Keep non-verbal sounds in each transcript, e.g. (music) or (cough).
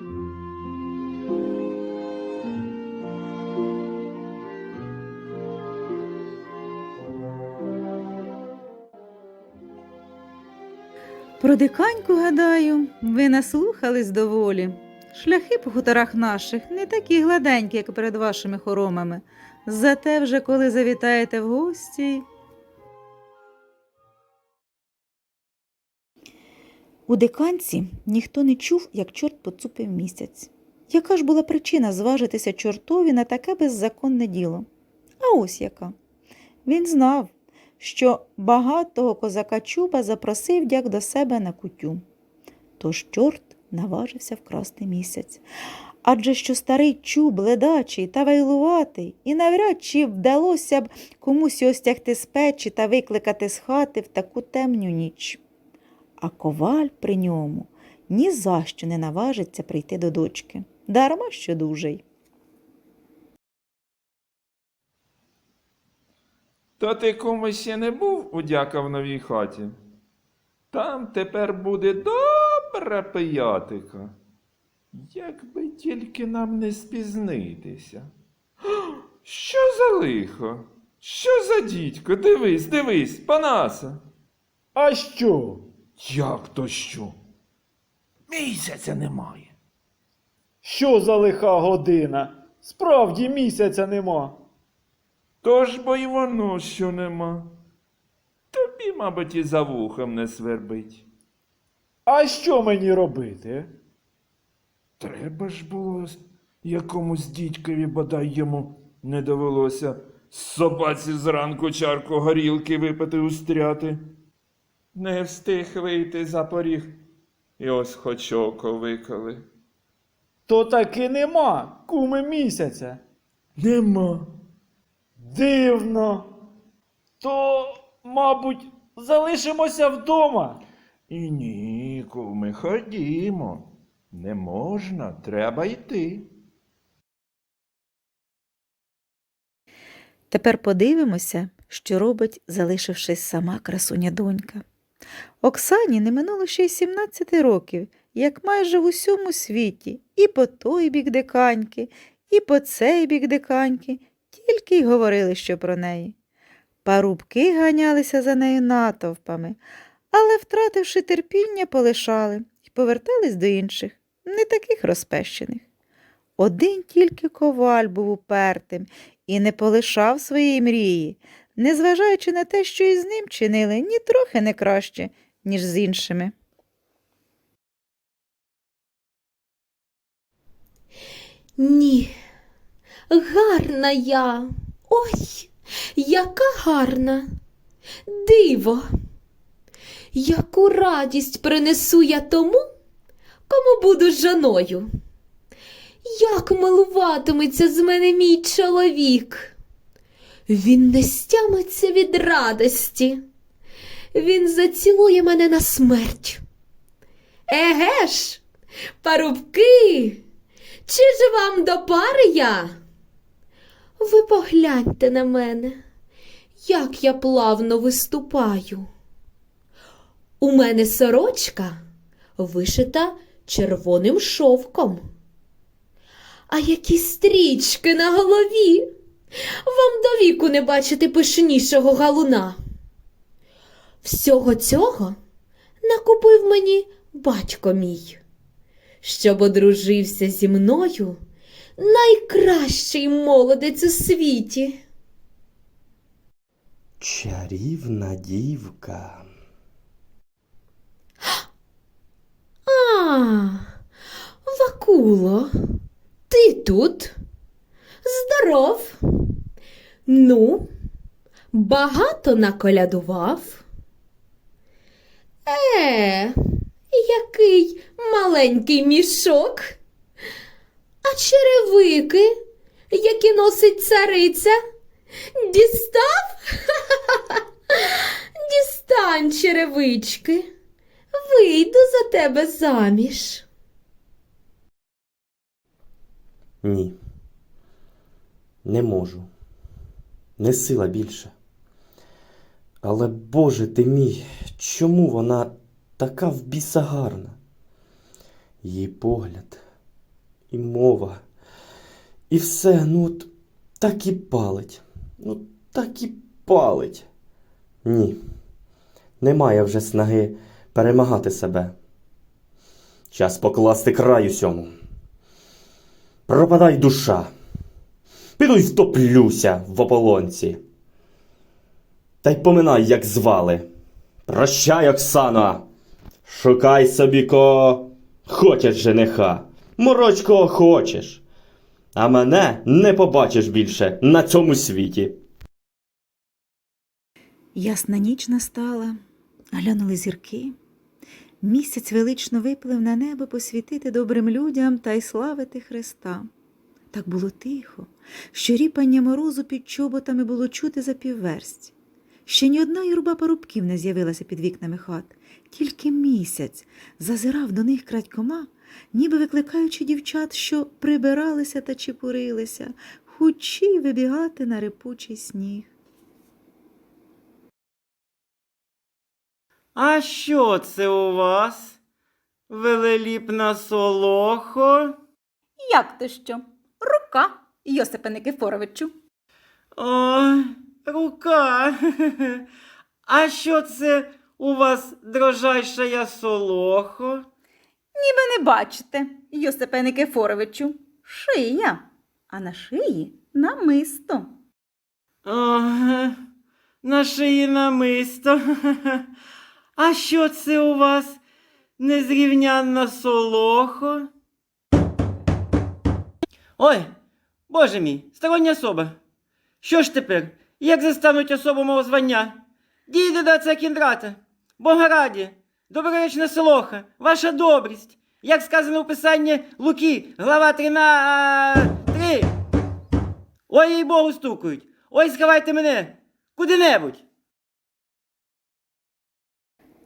Про диканьку, гадаю, ви наслухались доволі. Шляхи по хуторах наших не такі гладенькі, як перед вашими хоромами. Зате вже коли завітаєте в гості. У диканці ніхто не чув, як чорт поцупив місяць. Яка ж була причина зважитися чортові на таке беззаконне діло? А ось яка. Він знав, що багатого козака Чуба запросив дяк до себе на кутю. Тож чорт наважився вкрасти місяць. Адже що старий чуб ледачий та вайлуватий, і навряд чи вдалося б комусь його стягти з печі та викликати з хати в таку темню ніч. А коваль при ньому ні за що не наважиться прийти до дочки, дарма що дужий. То ти комусь ще не був у новій хаті? Там тепер буде добра пиятика. Якби тільки нам не спізнитися. Що за лихо? Що за дідько? Дивись, дивись, Панаса. А що? Як то що? Місяця немає. Що за лиха година? Справді місяця нема. Тож бо й воно що нема. Тобі, мабуть, і за вухом не свербить. А що мені робити? Треба ж було якомусь дідькові, бодай йому не довелося собаці зранку чарку горілки випити устряти. Не встиг вийти за поріг, і ось хоч око виколи. То таки нема, куми місяця. Нема. Дивно. То, мабуть, залишимося вдома. І ні, куми, ходімо. Не можна, треба йти. Тепер подивимося, що робить, залишившись сама красуня донька. Оксані не минуло ще й 17 років, як майже в усьому світі, і по той бік диканьки, і по цей бік диканьки, тільки й говорили, що про неї. Парубки ганялися за нею натовпами, але, втративши терпіння, полишали і повертались до інших, не таких розпещених. Один тільки коваль був упертим і не полишав своєї мрії, незважаючи на те, що із ним чинили ні трохи не краще, ніж з іншими. Ні, гарна я. Ой, яка гарна. Диво. Яку радість принесу я тому, кому буду жоною. Як милуватиметься з мене мій чоловік. Він не стямиться від радості. Він зацілує мене на смерть. Еге ж, парубки, чи ж вам до пари я? Ви погляньте на мене, як я плавно виступаю. У мене сорочка вишита червоним шовком. А які стрічки на голові. Вам до віку не бачити пишнішого галуна. Всього цього накупив мені батько мій щоб одружився зі мною найкращий молодець у світі. Чарівна дівка. А, Вакуло, ти тут? Здоров. Ну, багато наколядував. Е, який маленький мішок. А черевики, які носить цариця, дістав? (laughs) Дістань черевички. Вийду за тебе заміж. Ні. Не можу. Не сила більше. Але Боже ти мій, чому вона така в біса гарна? Її погляд, і мова, і все, ну от так і палить. Ну, так і палить. Ні. Немає вже снаги перемагати себе. Час покласти край усьому. Пропадай душа. Піду й втоплюся в ополонці. Та й поминай, як звали. Прощай, Оксана. Шукай собі кого хочеш жениха. Мороч кого хочеш. А мене не побачиш більше на цьому світі. Ясна ніч настала, глянули зірки. Місяць велично виплив на небо посвітити добрим людям та й славити Христа. Так було тихо, що ріпання морозу під чоботами було чути за півверсть. Ще ні одна юрба парубків не з'явилася під вікнами хат, тільки місяць зазирав до них крадькома, ніби викликаючи дівчат, що прибиралися та чепурилися, хучі вибігати на репучий сніг. А що це у вас? Велеліпна солохо? Як то що? Рука, Йосипе Никифоровичу. О, рука. А що це у вас дрожайшая солохо? Ви не бачите, Йосипе Никифоровичу, шия, а на шиї намисто. О, на шиї намисто. А що це у вас незрівнянна солохо? Ой, боже мій, стороння особа. Що ж тепер? Як застануть особу мого звання? Дійде до це кіндрата. Бога раді, доброречна солоха, ваша добрість. Як сказано у писанні Луки, глава 13. Ой, їй Богу стукають. Ой, сховайте мене куди-небудь.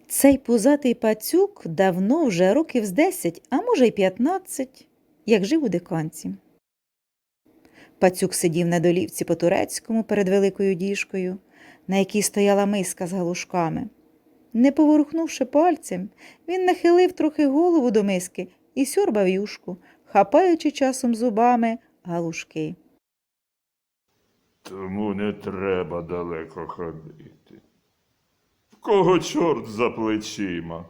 Цей пузатий пацюк давно вже років з десять, а може й п'ятнадцять, як жив у диканці. Пацюк сидів на долівці по турецькому перед великою діжкою, на якій стояла миска з галушками. Не поворухнувши пальцем, він нахилив трохи голову до миски і сьорбав юшку, хапаючи часом зубами галушки. Тому не треба далеко ходити. В кого чорт за плечима?